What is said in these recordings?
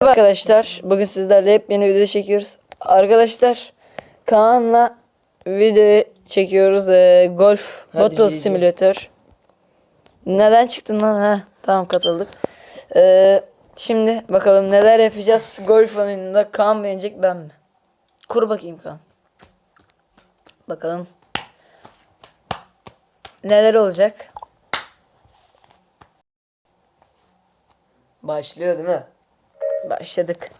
Merhaba arkadaşlar. Bugün sizlerle hep yeni video çekiyoruz. Arkadaşlar Kaan'la video çekiyoruz. Ee, golf Hadi Battle GG. Simulator. Neden çıktın lan? Ha, tamam katıldık. Ee, şimdi bakalım neler yapacağız. Golf oyununda Kaan mı yenecek ben mi? Kur bakayım Kaan. Bakalım. Neler olacak? Başlıyor değil mi? Başladık.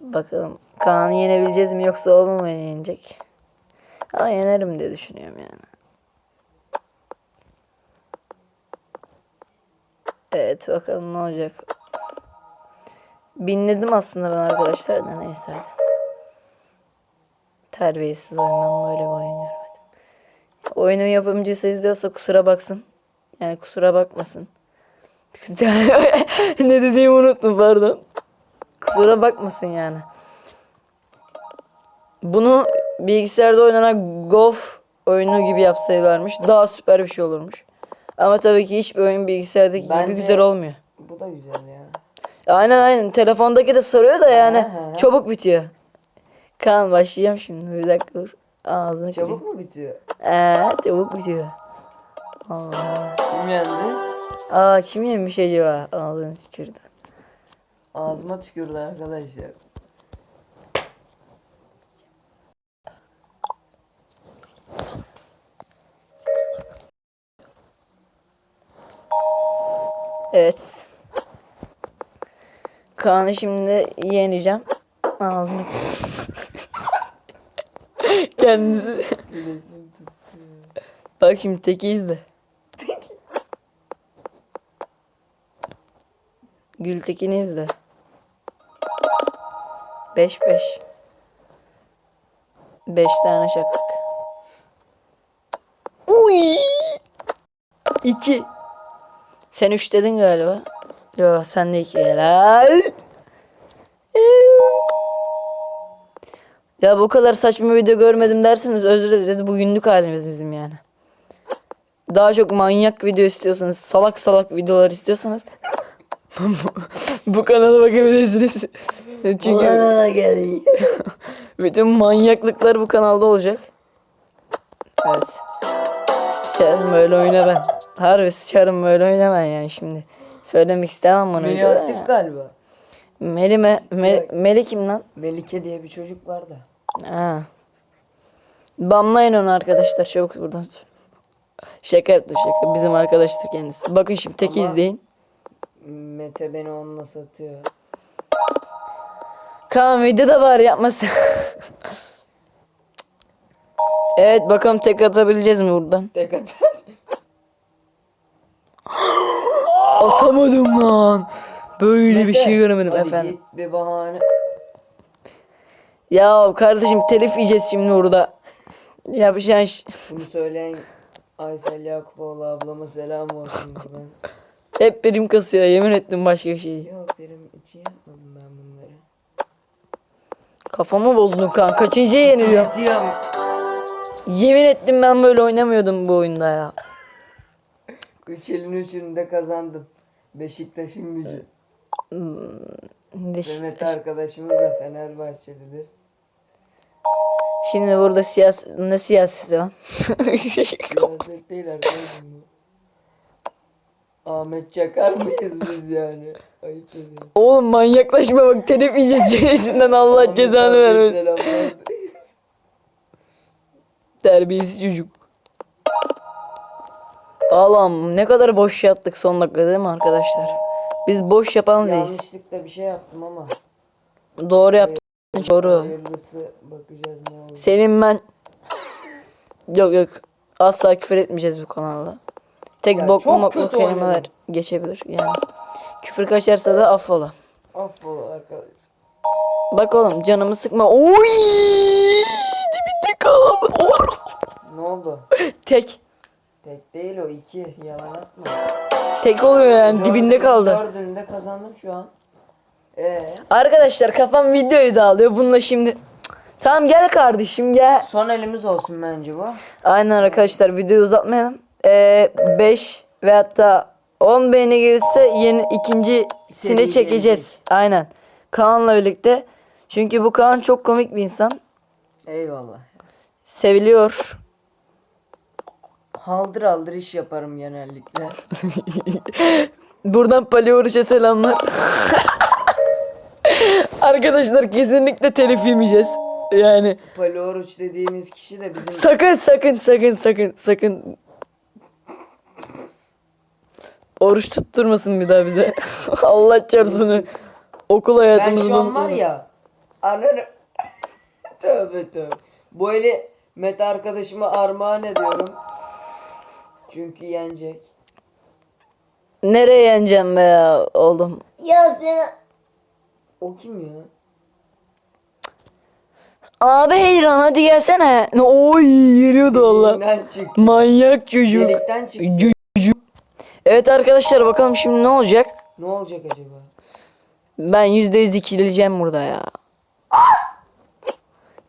Bakalım Kaan'ı yenebileceğiz mi yoksa o mu beni yenecek? Ama yenerim diye düşünüyorum yani. Evet bakalım ne olacak. Binledim aslında ben arkadaşlar da neyse hadi. Terbiyesiz oyun ben böyle bir oyun görmedim. Oyunun yapımcısı izliyorsa kusura baksın. Yani kusura bakmasın. ne dediğimi unuttum pardon. Kusura bakmasın yani. Bunu bilgisayarda oynanan golf oyunu gibi yapsaylarmış daha süper bir şey olurmuş. Ama tabii ki hiçbir oyun bilgisayardaki gibi Bence- güzel olmuyor. Bu da güzel ya. Aynen aynen. Telefondaki de sarıyor da yani Aha. çabuk bitiyor. Kaan başlayacağım şimdi. Bir dakika dur. Ağzını Çabuk Çabuk. mu bitiyor? Ee, çabuk bitiyor. Allah. Kim yendi? Aa kim yemiş acaba? Ağzını tükürdü. Ağzıma tükürdü arkadaşlar. Evet. Kaan'ı şimdi yeneceğim. Ağzını. Kendisi. Bilesim tuttu. Bak şimdi teki izle. Gültekin'i izle. 5 5. 5 tane şakak. Uy! 2. Sen 3 dedin galiba. Yo sen de 2 helal. Ya bu kadar saçma video görmedim dersiniz özür dileriz. Bu günlük halimiz bizim yani. Daha çok manyak video istiyorsanız, salak salak videolar istiyorsanız bu kanala bakabilirsiniz. Çünkü Bana geldi. bütün manyaklıklar bu kanalda olacak. Evet. Sıçarım böyle oyna ben. Harbi sıçarım böyle oyna ben yani şimdi. Söylemek istemem bunu. Meli aktif ya. galiba. Melime, Me, Meli kim lan? Melike diye bir çocuk var da. Ha. Bamlayın onu arkadaşlar çabuk buradan. Şaka yaptım şaka. Bizim arkadaştır kendisi. Bakın şimdi tek Ama- izleyin. Mete beni onunla satıyor. Kaan videoda var yapmasın. evet bakalım tek atabileceğiz mi buradan? Tek atar. Atamadım lan. Böyle bir Mete, şey göremedim hadi efendim. git bir bahane. Ya kardeşim telif yiyeceğiz şimdi burada. Yapacağın ş- Bunu söyleyen Aysel Yakupoğlu ablama selam olsun ben. Hep birim kasıyor yemin ettim başka bir şey. Yok benim için yapmadım ben bunları. Kafamı bozdun kan. Kaçıncı yeniliyorum? Yatıyorum. Yemin ettim ben böyle oynamıyordum bu oyunda ya. Üç elin üçünü de kazandım. Beşiktaş'ın gücü. Mehmet Beşiktaş. arkadaşımız da Fenerbahçelidir. Şimdi burada siyaset ne siyaseti lan? Siyaset değil arkadaşım. Ahmet Çakar mıyız biz yani? Ayıp ediyorum. Oğlum manyaklaşma bak telif yiyeceğiz içerisinden Allah Ahmet cezanı vermesin. selamlar. Terbiyesiz çocuk. Allah'ım ne kadar boş yaptık son dakika değil mi arkadaşlar? Biz boş yapanız değiliz. Yanlışlıkla bir şey yaptım ama. Doğru yaptın. Doğru. Hayırlısı bakacağız ne olur. Senin ben... Yok yok. Asla küfür etmeyeceğiz bu kanalda. Tek Ya boklu moklu kelimeler oynadım. geçebilir yani. Küfür kaçarsa da affola. Affola arkadaş. Bak oğlum canımı sıkma. Oy! Dibinde kaldı. Ne oldu? Tek. Tek değil o iki. Yalan atma. Tek oluyor yani dibinde Dördünü- kaldı. Dördünü de kazandım şu an. Ee, Arkadaşlar kafam videoyu da alıyor. Bununla şimdi... Tamam gel kardeşim gel. son elimiz olsun bence bu. Aynen arkadaşlar videoyu uzatmayalım. Ee, 5 ve hatta 10 beğeni gelirse yeni ikincisini Seri çekeceğiz. Aynen. Kaan'la birlikte. Çünkü bu Kaan çok komik bir insan. Eyvallah. Seviliyor. Haldır haldır iş yaparım genellikle. Buradan Pali Oruç'a selamlar. Arkadaşlar kesinlikle telif yemeyeceğiz. Yani Pali Oruç dediğimiz kişi de bizim sakın sakın sakın sakın sakın oruç tutturmasın bir daha bize. Allah çarpsın. Okul Ben hayatımızı şu an var ya ananı tövbe tövbe. Böyle Mete arkadaşıma armağan ediyorum. Çünkü yenecek. Nereye yeneceğim be ya oğlum? Ya sen... O kim ya? Abi heyran hadi gelsene. Oy. Elinden çık. Manyak çocuğu. Delikten çık. Evet arkadaşlar bakalım şimdi ne olacak? Ne olacak acaba? Ben yüzde yüz ikileyeceğim burada ya.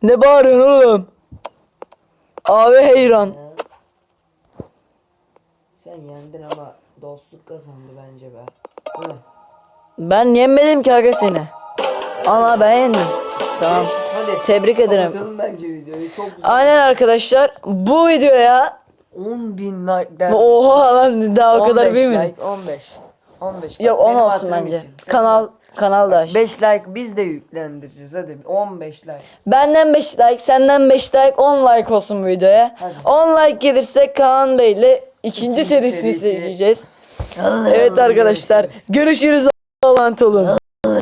Ne bağırıyorsun oğlum? Abi heyran. Sen yendin ama dostluk kazandı bence be. Ben yenmedim ki aga seni. Ana ben yendim. Tamam. Hadi. Tebrik ederim. Kapatalım bence videoyu. Çok güzel. Aynen arkadaşlar bu videoya 10 bin like der. oha lan daha o kadar 15 büyümedim. like 15. 15. Yok Bak, 10 benim olsun hatırım bence. için. Kanal kanal da aç. 5 like biz de yüklendireceğiz hadi 15 like. Benden 5 like, senden 5 like, 10 like olsun bu videoya. Hadi. 10 like gelirse Kaan Bey ile ikinci İkinci serisini serisi. çekeceğiz. Evet arkadaşlar görüşürüz. Allah'a emanet olun.